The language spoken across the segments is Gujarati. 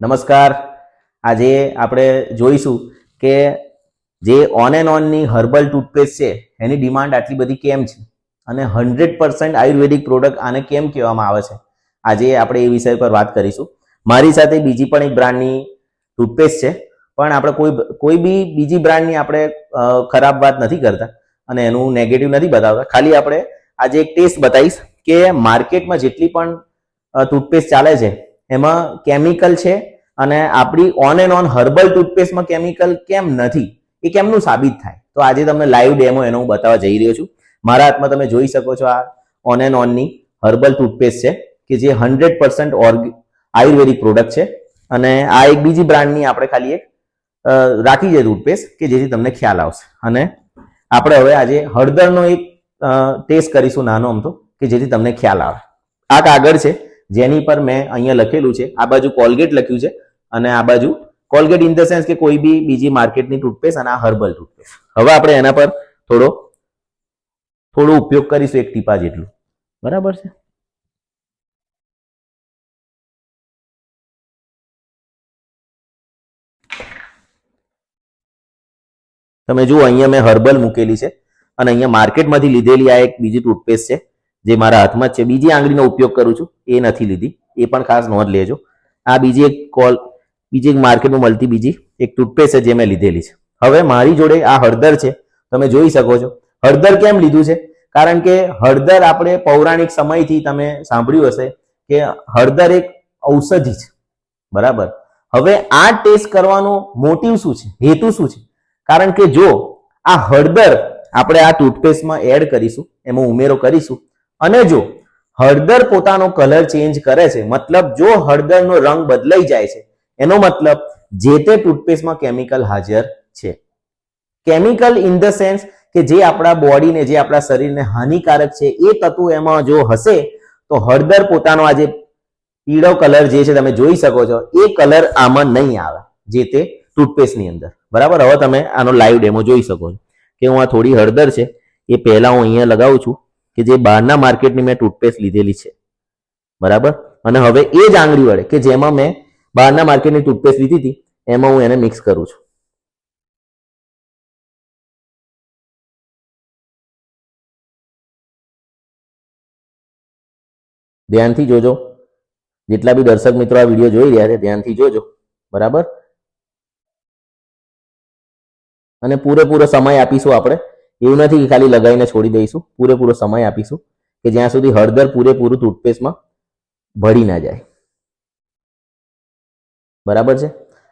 નમસ્કાર. આજે આપણે જોઈશું કે જે ઓન એન્ડ ઓનની હર્બલ ટૂથપેસ્ટ છે, એની ડિમાન્ડ આટલી બધી કેમ છે? અને હંડ્રેડ પર્સન્ટ આયુર્વેદિક પ્રોડક્ટ આને કેમ કહેવામાં આવે છે? આજે આપણે એ વિષય પર વાત કરીશું. મારી સાથે બીજી પણ એક બ્રાન્ડની ટૂથપેસ્ટ છે, પણ આપણે કોઈ કોઈ બી બીજી બ્રાન્ડની આપણે ખરાબ વાત નથી કરતા અને એનું નેગેટિવ નથી બતાવતા. ખાલી આપણે આજે એક ટેસ્ટ બતાવીશ કે માર્કેટમાં જેટલી પણ ટૂથપેસ્ટ ચાલે છે એમાં કેમિકલ છે અને આપણી ઓન એન્ડ ઓન હર્બલ ટૂથપેસ્ટમાં કેમિકલ કેમ નથી, એ કેમનું સાબિત થાય? તો આજે તમને લાઈવ ડેમો એનો હું બતાવવા જઈ રહ્યો છું. મારા હાથમાં તમે જોઈ શકો છો આ ઓન એન્ડ ઓનની હર્બલ ટૂથપેસ્ટ છે, કે જે હંડ્રેડ પર્સન્ટ આયુર્વેદિક પ્રોડક્ટ છે. અને આ એક બીજી બ્રાન્ડની આપણે ખાલી એક રાખી છે ટૂથપેસ્ટ કે જેથી તમને ખ્યાલ આવશે. અને આપણે હવે આજે હળદરનો એક ટેસ્ટ કરીશું નાનો અમથો કે જેથી તમને ખ્યાલ આવે. આ કાગળ છે જેની પર મેં અહીંયા લખેલું છે. આ બાજુ કોલગેટ લખ્યું છે અને આ બાજુ કોલગેટ ઇન ધ સેન્સ કે કોઈ બી બીજી માર્કેટની ટૂથપેસ્ટ અને આ હર્બલ ટૂથપેસ્ટ. હવે આપણે એના પર થોડો થોડો ઉપયોગ કરીશું એક ટીપા જેટલું. બરાબર છે? તમે જુઓ, અહીંયા મેં હર્બલ મૂકેલી છે અને અહીંયા માર્કેટમાંથી લીધેલી આ એક બીજી ટૂથપેસ્ટ છે. જે મારા હાથમાં છે. બીજી આંગળીનો ઉપયોગ કરું છું. એ નથી લીધી. એ પણ ખાસ નોંધ લેજો. આ બીજી એક કોલ, બીજી એક માર્કેટમાં મળતી બીજી એક ટૂથપેસ્ટ છે જે મેં લીધેલી છે. હવે મારી જોડે આ હળદર છે. તમે જોઈ શકો છો. હળદર કેમ લીધું છે? કારણ કે હળદર આપણે પૌરાણિક સમયથી તમે સાંભળ્યું હશે કે હળદર એક ઔષધિ છે. બરાબર? હવે આ ટેસ્ટ કરવાનો મોટિવ શું છે? હેતુ શું છે? કારણ કે જો આ હળદર આપણે આ ટૂથપેસ્ટમાં એડ કરીશું, એમાં ઉમેરો કરીશું અને જો હળદર પોતાનો કલર ચેન્જ કરે છે, મતલબ જો હળદરનો રંગ બદલાઈ જાય છે, એનો મતલબ જે તે ટૂથપેસ્ટમાં કેમિકલ હાજર છે. કેમિકલ ઇન ધ સેન્સ કે જે આપણા બોડીને જે આપણા શરીરને હાનિકારક છે, એ તત્વો એમાં જો હશે, તો હળદર પોતાનો આ જે પીળો કલર જે છે, તમે જોઈ શકો છો, એ કલર આમાં નહીં આવે, જે તે ટૂથપેસ્ટની અંદર. બરાબર? હવે તમે આનો લાઈવ ડેમો જોઈ શકો છો. કે હું આ થોડી હળદર છે, એ પહેલા હું અહીંયા લગાવું છું. કે જે બહારના માર્કેટની મેં ટૂથપેસ્ટ લીધેલી છે. બરાબર? અને હવે એ જ આંગળી વડે કે જેમાં મેં બહારના માર્કેટની ટૂથપેસ્ટ લીધી હતી, એમાં હું એને મિક્સ કરું છું. ધ્યાનથી જોજો. જેટલા બી દર્શક મિત્રો આ વીડિયો જોઈ રહ્યા છે, ધ્યાનથી જોજો. બરાબર? અને પૂરેપૂરો સમય આપીશું આપણે. એવું નથી કે ખાલી લગાવીને છોડી દઈશું, પૂરેપૂરો સમય આપીશું કે જ્યાં સુધી હળદર પૂરેપૂરું ટૂથપેસ્ટમાં ભળી ના જાય. બરાબર છે?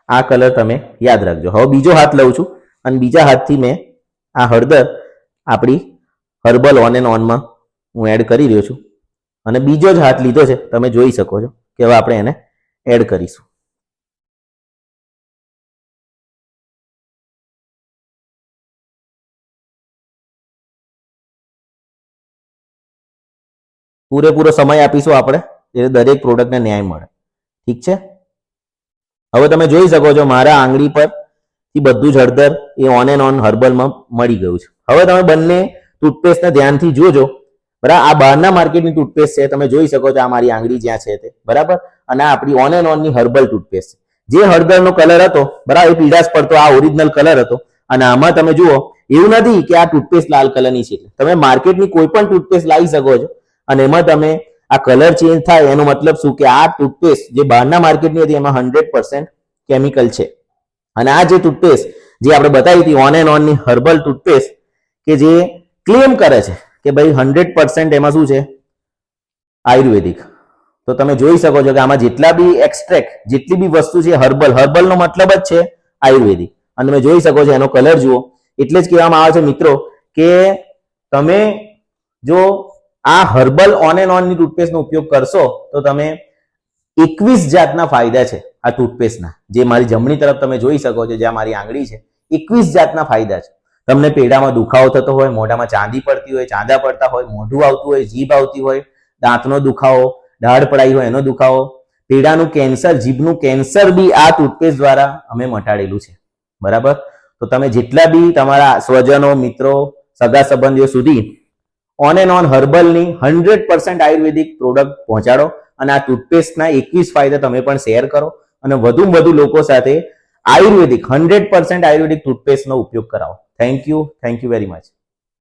આ કલર તમે યાદ રાખજો. હવે બીજો હાથ લઉં છું અને બીજા હાથથી મેં આ હળદર આપણી હર્બલ ઓન એન્ડ ઓનમાં હું એડ કરી રહ્યો છું. અને બીજો જ હાથ લીધો છે, તમે જોઈ શકો છો કે હવે આપણે એને એડ કરીશું. પૂરેપૂરો સમય આપીશું આપણે એટલે દરેક પ્રોડક્ટને ન્યાય મળે. ઠીક છે? હવે તમે જોઈ શકો છો, મારા આંગળી પરથી બધું જ હળદર એ ઓન એન્ડ ઓન હર્બલમાં મળી ગયું છે. હવે તમે બંને ટૂથપેસ્ટને ધ્યાનથી જોજો. બરાબર આ બહારના માર્કેટની ટૂથપેસ્ટ છે, તમે જોઈ શકો છો, આ મારી આંગળી જ્યાં છે તે. બરાબર? અને આ આપણી ઓન એન્ડ ઓનની હર્બલ ટૂથપેસ્ટ છે. જે હળદરનો કલર હતો બરાબર એ પીળાશ પડતો, આ ઓરિજિનલ કલર હતો. અને આમાં તમે જુઓ, એવું નથી કે આ ટૂથપેસ્ટ લાલ કલરની છે. તમે માર્કેટની કોઈ પણ ટૂથપેસ્ટ લાવી શકો છો અને એમાં તમે આ કલર ચેન્જ થાય એનો મતલબ શું? કે આ ટૂથપેસ્ટ જે બહારના માર્કેટની હતી એમાં હંડ્રેડ કેમિકલ છે. અને આ જે ટૂથપેસ્ટ જે આપણે બતાવી હતી ઓન એન્ડ ઓનની હર્બલ ટૂથપેસ્ટ કે જે ક્લેમ કરે છે કે ભાઈ હંડ્રેડ પર્સન્ટ એમાં શું છે? આયુર્વેદિક. તો તમે જોઈ શકો છો કે આમાં જેટલા બી એક્સ્ટ્રેક્ટ જેટલી બી વસ્તુ છે હર્બલ હર્બલનો મતલબ જ છે આયુર્વેદિક. અને તમે જોઈ શકો છો એનો કલર જુઓ. એટલે જ કહેવામાં આવે છે મિત્રો કે તમે જો આ હર્બલ ઓન એન્ડ ઓનની ટૂથપેસ્ટનો ઉપયોગ કરશો, તો તમે એકવીસ જાતના ફાયદા છે આ ટૂથપેસ્ટના જે મારી જમણી તરફ તમે જોઈ શકો છો જ્યાં મારી આંગળી છે, એકવીસ જાતના ફાયદા છે. તમને પેડામાં દુખાવો થતો હોય, મોઢામાં ચાંદી પડતી હોય, ચાંદા પડતા હોય, મોઢું આવતું હોય, જીભ આવતી હોય, દાંતનો દુખાવો દાઢ પડાઈ હોય, એનો દુખાવો. પેડાનું કેન્સર, જીભનું કેન્સર બી આ ટૂથપેસ્ટ દ્વારા અમે મટાડેલું છે. બરાબર? તો તમે જેટલા બી તમારા સ્વજનો, મિત્રો, સગા સંબંધીઓ સુધી ઓન એન્ડ ઓન હર્બલની હંડ્રેડ પર્સન્ટ આયુર્વેદિક પ્રોડક્ટ પહોંચાડો અને આ ટૂથપેસ્ટના એકવીસ ફાયદા તમે પણ શેર કરો અને વધુમાં વધુ લોકો સાથે આયુર્વેદિક હંડ્રેડ પર્સન્ટ આયુર્વેદિક ટૂથપેસ્ટનો ઉપયોગ કરાવો. Thank you thank you very much